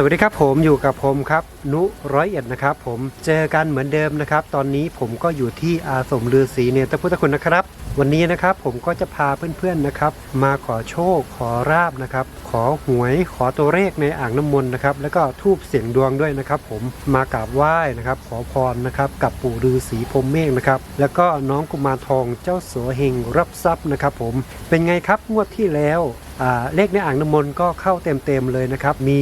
สวัสดีครับผมอยู่กับผมครับ นุร้อยเอ็ดนะครับ ผมเจอกันเหมือนเดิมนะครับ ตอนนี้ผมก็อยู่ที่อาสมฤาษีเนตรพุทธคุณนะครับ วันนี้นะครับผมก็จะพาเพื่อนๆนะครับ มาขอโชคขอราบนะครับ ขอหวยขอตัวเลขในอ่างน้ำมนต์นะครับ แล้วก็ทูบเสียงดวงด้วยนะครับ ผมมากราบไหว้นะครับ ขอพรนะครับกับปู่ฤาษีพรมเมฆนะครับ แล้วก็น้องกุมารทองเจ้าสัวเฮงรับทรัพย์นะครับ ผมเป็นไงครับงวดที่แล้ว เลขในอ่างน้ำมนต์ก็เข้าเต็มๆเลยนะครับ มี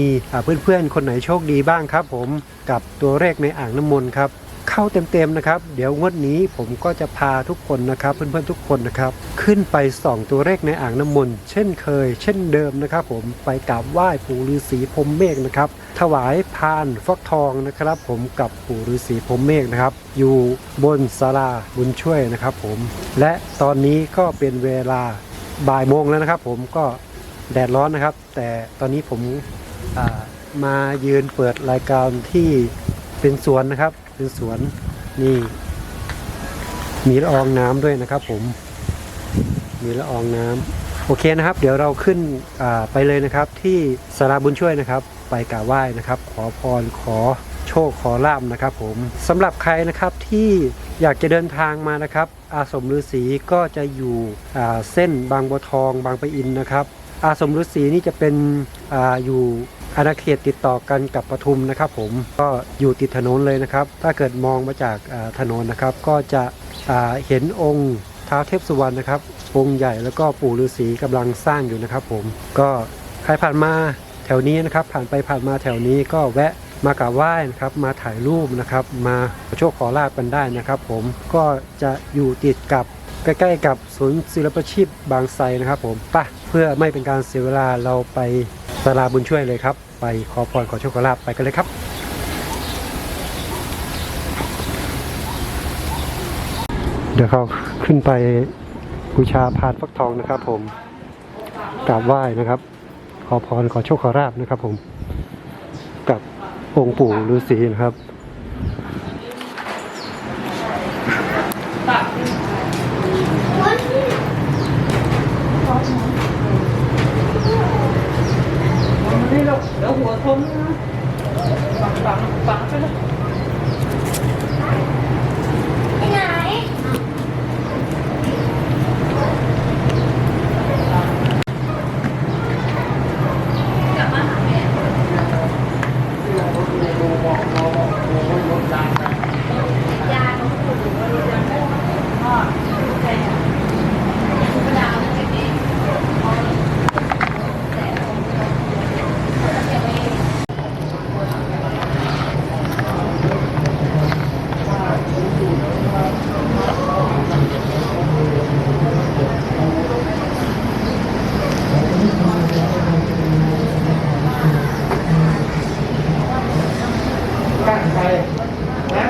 เพื่อนๆ คนไหนโชคดีบ้างครับ ผมกับตัวเลขในอ่างน้ำมนต์ครับเข้าเต็มๆนะครับ เดี๋ยวงวดนี้ผมก็จะพาทุกคนนะครับ เพื่อนๆทุกคนนะครับ ขึ้นไปส่องตัวเลขในอ่างน้ำมนต์เช่นเคย เช่นเดิมนะครับ ผมไปกราบไหว้ปู่ฤาษีพรมเมฆนะครับ ถวายพานฟักทองนะครับ ผมกับปู่ฤาษีพรมเมฆนะครับ อยู่บนศาลาบุญช่วยนะครับ ผมและตอนนี้ก็เป็นเวลาบ่ายโมงแล้วนะครับ ผมก็ แดดร้อนนะครับ แต่ตอนนี้ผมมายืนเปิดรายการที่เป็นสวนนะครับ เป็นสวนนี่มีละอองน้ำด้วยนะครับ ผม มีละอองน้ำโอเคนะครับ เดี๋ยวเราขึ้นไปเลยนะครับ ที่สาราบุญช่วยนะครับ ไปกราบไหว้นะครับ ขอพรขอโชคขอลาบนะครับ ผมสำหรับใครนะครับที่อยากจะเดินทางมานะครับ อาสมฤาษีก็จะอยู่เส้นบางบัวทองบางปะอินนะครับ อาสมฤาษีนี่จะเป็นออยู่อาณาเขตติดต่อกันกับปทุมนะครับ ผมก็อยู่ติดถนนเลยนะครับ ถ้าเกิดมองมาจากาถนนนะครับ ก็จะเห็นองค์ท้าวเทพสุวรรณนะครับองค์ใหญ่แล้วก็ปู่ฤาษีกำลังสร้างอยู่นะครับ ผมก็ใครผ่านมาแถวนี้นะครับ ผ่านไปผ่านมาแถวนี้ก็แวะมากราบไหว้นะครับ มาถ่ายรูปนะครับ มาขอโชคขอลาบกันได้นะครับ ผมก็จะอยู่ติดกับใกล้ๆกับศูนย์ศิลปชีพบางไทรนะครับ ผมไป พื่อไม่เป็นการเสียเวลาเราไปสาราบุญช่วยเลยครับ ไปขอพรขอโชคขอลาบไปกันเลยครับ เดี๋ยวเขาขึ้นไปบูชาพานฟักทองนะครับ ผมกราบไหว้นะครับ ขอพรขอโชคขอลาบนะครับ ผมกับองค์ปู่ฤาษีนะครับ นี่ลูกเดี๋ยวหัวทมนะฝังฝังฝังไปเลย ไปไหน ตั้งใจนะ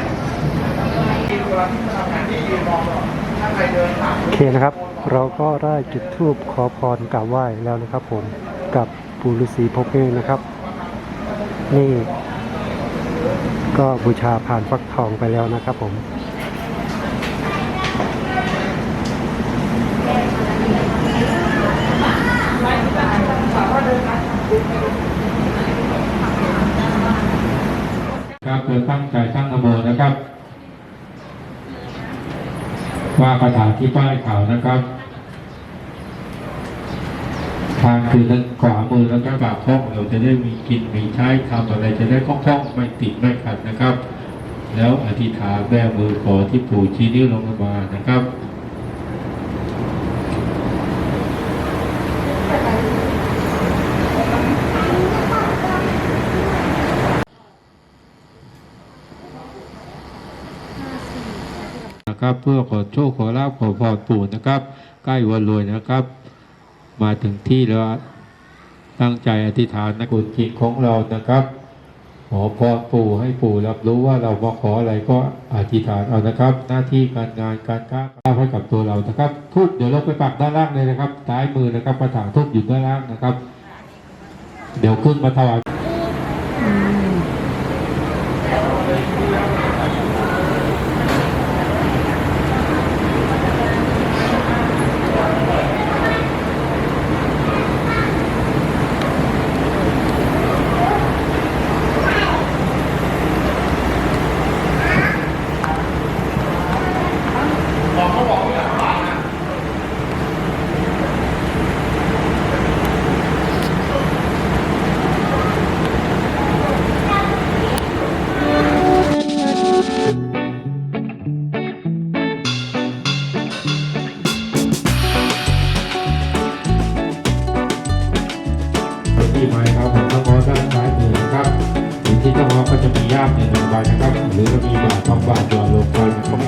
ที่เวลาที่มาทำงานที่ยืนมองหรอกถ้าใครเดินผ่าน โอเคนะครับ เรา ก็ได้จุดธูปขอพรกราบไหว้แล้วนะครับผมกับปู่ฤาษีพบเองนะครับ นี่ ก็บูชาผ่านฟักทองไปแล้วนะครับผมครับโดยตั้งใจตั้งนโมนะครับ ว่าคาถาที่ป้ายข่าวนะครับางคือด้านขวามือแล้วก็ปากห้องเราจะได้มีกินมีใช้ทำอะไรจะได้คล่องๆไม่ติดไม่ขัดนะครับ แล้วอธิษฐานแม่มือขอที่ปู่ชี้นิ้วลงมานะครับนะครับเพื่อขอโชคขอลาภขอพรปู่นะครับ ใกล้วันรวยนะครับ มาถึงที่แล้วตั้งใจอธิษฐานนะกุศจิตของเรานะครับ ขอพรปู่ให้ปู่รับรู้ว่าเรามาขออะไรก็อธิษฐานเอานะครับ หน้าที่การงานการค้าการให้กับตัวเรานะครับทุบเดี๋ยวเราไปปักด้านล่างเลยนะครับท้ายมือนะครับกระถางทุบอยู่ด้านล่างนะครับ เดี๋ยวขึ้นมาถวาย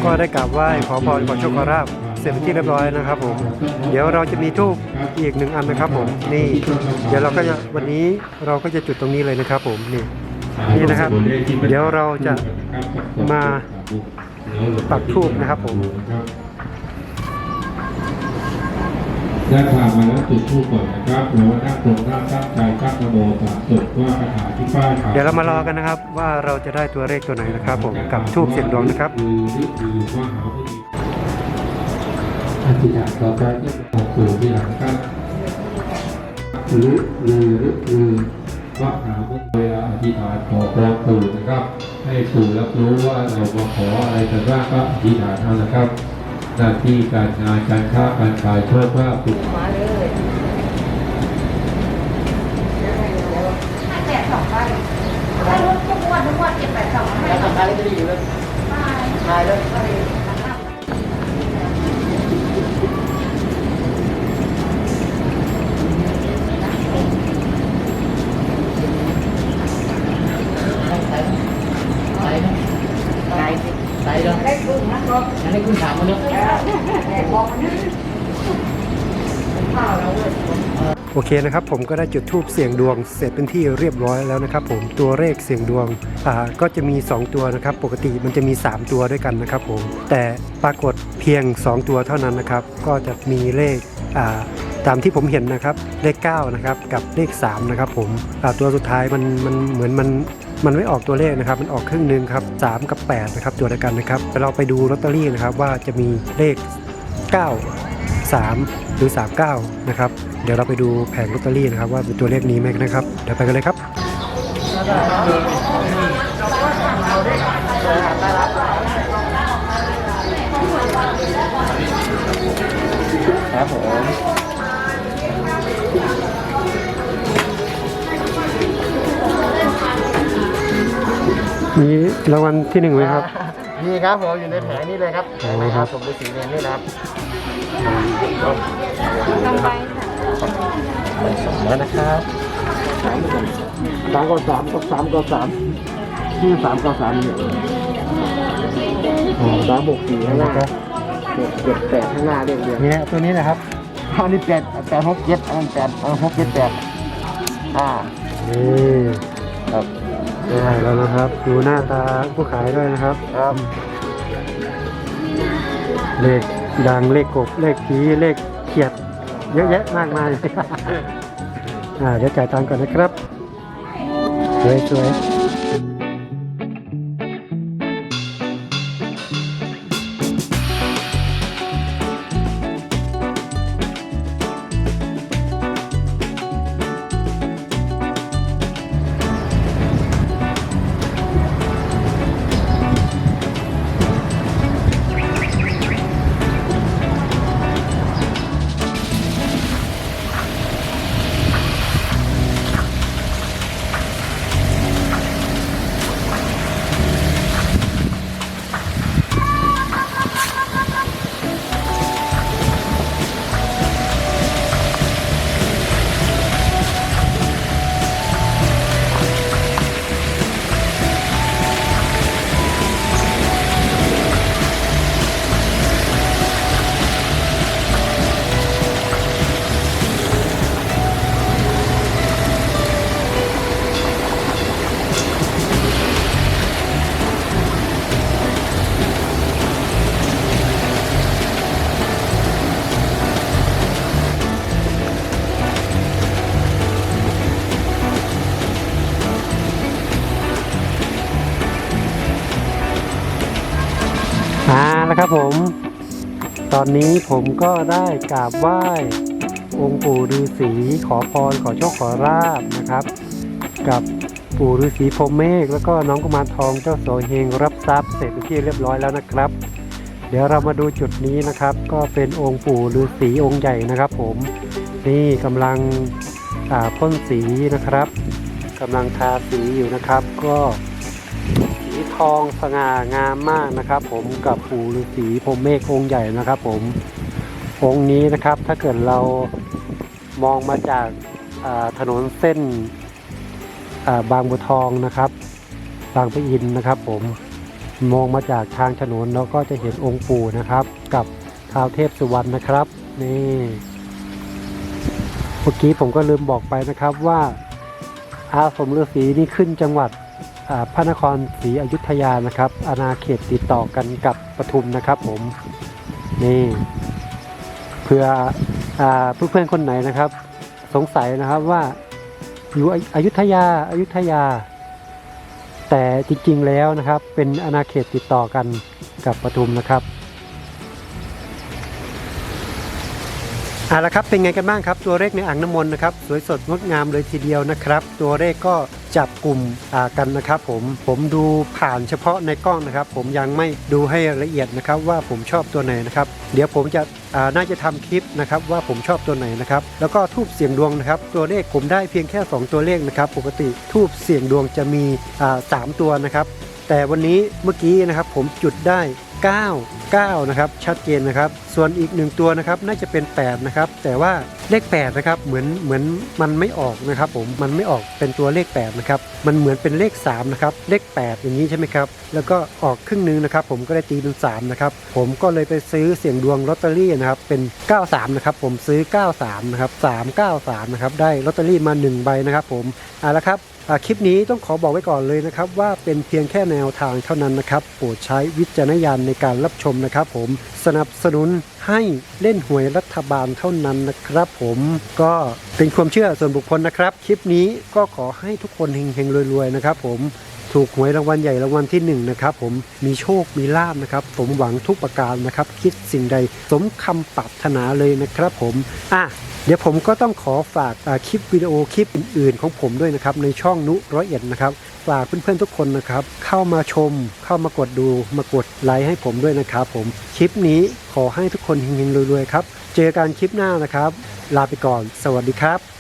ก็ได้กราบไหว้ขอพรขอโชคขอราบเสร็จเป็นที่เรียบร้อยนะครับผมเดี๋ยวเราจะมีทูบอีกหนึ่งอันนะครับผมนี่ เดี๋ยวเราก็จะวันนี้เราก็จะจุดตรงนี้เลยนะครับผมนี่นี่นะครับ เดี๋ยวเราจะมาปักธูปนะครับผม ได้ผ่านมาแล้วจุดทูปก่อนนะครับแล้วว่านั่งตรงนั่งตั้งใจตั้งนะโมสามจบว่าคาถาที่ป้ายเดี๋ยวเรามารอกันนะครับ ว่าเราจะได้ตัวเลขตัวไหนนะครับ ผมกับทูบเสียงดวงนะครับคือฤทธิ์คือว่าหาผู้ดีอธิษฐานต่อไปที่ของปู่ที่หลังครับหรือหรือหรือหรือว่าหาผู้เวลาอธิษฐานขอพรปู่นะครับ ให้ปู่รับรู้ว่าเรามาขออะไรกันบ้างก็อธิษฐานเอานะครับ หน้าที่การงานการค้าการขายโชคลาภปู่มาเลยแปดสองใบถ้ารถทุกวันทุกวันเก็บแปดสองให้แล้วทำได้ก็ดีอยู่เลยตายตายเลย ตายเลยได้ครึ่งนะครบอันนี้คุณถามมาเนอะบอกมันนี่ข้าวแล้วเว้ยโอเคนะครับผมก็ได้จุดทูบเสียงดวงเสร็จเป็นที่เรียบร้อยแล้วนะครับผมตัวเลขเสียงดวงอ่าก็จะมี 2 ตัวนะครับ ปกติมันจะมี 3 ตัวด้วยกันนะครับผมแต่ปรากฏเพียง 2 ตัวเท่านั้นนะครับ ก็จะมีเลขอ่าตามที่ผมเห็นนะครับเลข9นะครับกับเลข3นะครับผมอ่าตัวสุดท้ายมันมันเหมือนมัน มันไม่ออกตัวเลขนะครับ มันออกครึ่งหนึ่งครับ3กับ8นะครับตัวเดียวกันนะครับเดี๋ยวเราไปดูลอตเตอรี่นะครับว่าจะมีเลข 9 3 หรือ 39 นะครับ เดี๋ยวเราไปดูแผงลอตเตอรี่นะครับว่าเป็นตัวเลขนี้ไหมนะครับ เดี๋ยวไปกันเลยครับ รางวัลที่หนึ่งไหมครับนี่ครับผมอยู่ในแผงนี่เลยครับอ๋อนะคครัรับบผมฤาษีเนรนี่นะครับลงไปแล้วนะครับสามกับสามกับสามกับสามชื่อสามกับสามเนี่ยอ๋อสามหกสี่ข้างหน้าเจ็ดเจ็ดแปดข้างหน้าเรียกเรียงเนี่ยตัวนี้นะครับอันนี้แปดแปดหกเจ็ดอันนั้นแปดอันนั้นหกเจ็ดแปดอ่านี่ครับ ได้แล้วนะครับ ดูหน้าตาผู้ขายด้วยนะครับครับเลขดังเลขกบเลขผีเลขเขียด เยอะแยะมากมายอ่าเดี๋ยวจ่ายตังค์ก่อนนะครับสวยสวย ครับผม ตอนนี้ผมก็ได้กราบไหว้ องค์ปู่ฤาษีขอพรขอโชคขอราบนะครับ กับปู่ฤาษีพรมเมฆแล้วก็น้องกุมารทองเจ้าโสเฮงรับทรัพย์เสร็จเป็นที่เรียบร้อยแล้วนะครับ เดี๋ยวเรามาดูจุดนี้นะครับ ก็เป็นองค์ปู่ฤาษีองค์ใหญ่นะครับ ผมนี่กำลังอ่าพ่นสีนะครับกำลังทาสีอยู่นะครับ ก็ ทองสง่างามมากนะครับ ผมกับปู่ฤาษีพรมเมฆองค์ใหญ่นะครับ ผมองค์นี้นะครับถ้าเกิดเรามองมาจากาถนนเส้นาบางบัวทองนะครับ บางปะอินนะครับ ผมมองมาจากทางถนนเราก็จะเห็นองค์ปู่นะครับ กับท้าวเทพสุวรรณนะครับนี่เมื่อกี้ผมก็ลืมบอกไปนะครับว่าอาสมฤาษีนี่ขึ้นจังหวัด พระนครศรีอยุธยานะครับอาณาเขตติดต่อกันกับปทุมนะครับผมนี่เพื่ออ่าเพื่อนๆคนไหนนะครับ สงสัยนะครับว่าอยู่อยุธยาอายุธยา แต่จริงๆแล้วนะครับ เป็นอาณาเขตติดต่อกันกับปทุมนะครับ เอาละครับเป็นไงกันบ้างครับตัวเลขในอ่างน้ำมนต์นะครับสวยสดงดงามเลยทีเดียวนะครับ ตัวเลขก็จับกลุ่มกันนะครับผมผมดูผ่านเฉพาะในกล้องนะครับ ผมยังไม่ดูให้ละเอียดนะครับว่าผมชอบตัวไหนนะครับ เดี๋ยวผมจะน่าจะทำคลิปนะครับว่าผมชอบตัวไหนนะครับแล้วก็ทูบเสียงดวงนะครับตัวเลขผมได้เพียงแค่ 2 ตัวเลขนะครับปกติทูบเสียงดวงจะมีสามตัวนะครับ แต่วันนี้เมื่อกี้นะครับผมจุดได้ 9 9 นะครับ ชัดเจนนะครับ ส่วนอีกหนึ่งตัวนะครับน่าจะเป็น 8 นะครับ แต่ว่าเลข 8 นะครับ เหมือนเหมือนมันไม่ออกนะครับผมมันไม่ออกเป็นตัวเลข 8 นะครับ มันเหมือนเป็นเลข 3 นะครับ เลข 8 อย่างนี้ใช่ไหมครับ แล้วก็ออกครึ่งนึงนะครับ ผมก็ได้ตีเป็น 3 นะครับ ผมก็เลยไปซื้อเสี่ยงดวงลอตเตอรี่นะครับ เป็น 93 นะครับ ผมซื้อ 93 นะครับ 393 นะครับ ได้ลอตเตอรี่มา 1 ใบนะครับ ผมเอาละครับ คลิปนี้ต้องขอบอกไว้ก่อนเลยนะครับว่าเป็นเพียงแค่แนวทางเท่านั้นนะครับโปรดใช้วิจารณญาณในการรับชมนะครับ ผมสนับสนุนให้เล่นหวยรัฐบาลเท่านั้นนะครับ ผมก็เป็นความเชื่อส่วนบุคคลนะครับ คลิปนี้ก็ขอให้ทุกคนเฮงๆรวยๆนะครับ ผม ถูกหวยรางวัลใหญ่รางวัลที่หนึ่งนะครับผมมีโชคมีลาบนะครับสมหวังทุกประการนะครับ คิดสิ่งใดสมคำปรารถนาเลยนะครับผมอะเดี๋ยวผมก็ต้องขอฝากคลิปวิดีโอคลิปอื่นๆ ของผมด้วยนะครับในช่องนุร้อยเอ็ดนะครับฝากเพื่อนๆทุกคนนะครับเข้ามาชม เข้ามากดดูมากดไลค์ให้ผมด้วยนะครับผมคลิปนี้ขอให้ทุกคนเฮงๆรวยๆครับเจอกันคลิปหน้านะครับ ลาไปก่อน สวัสดีครับ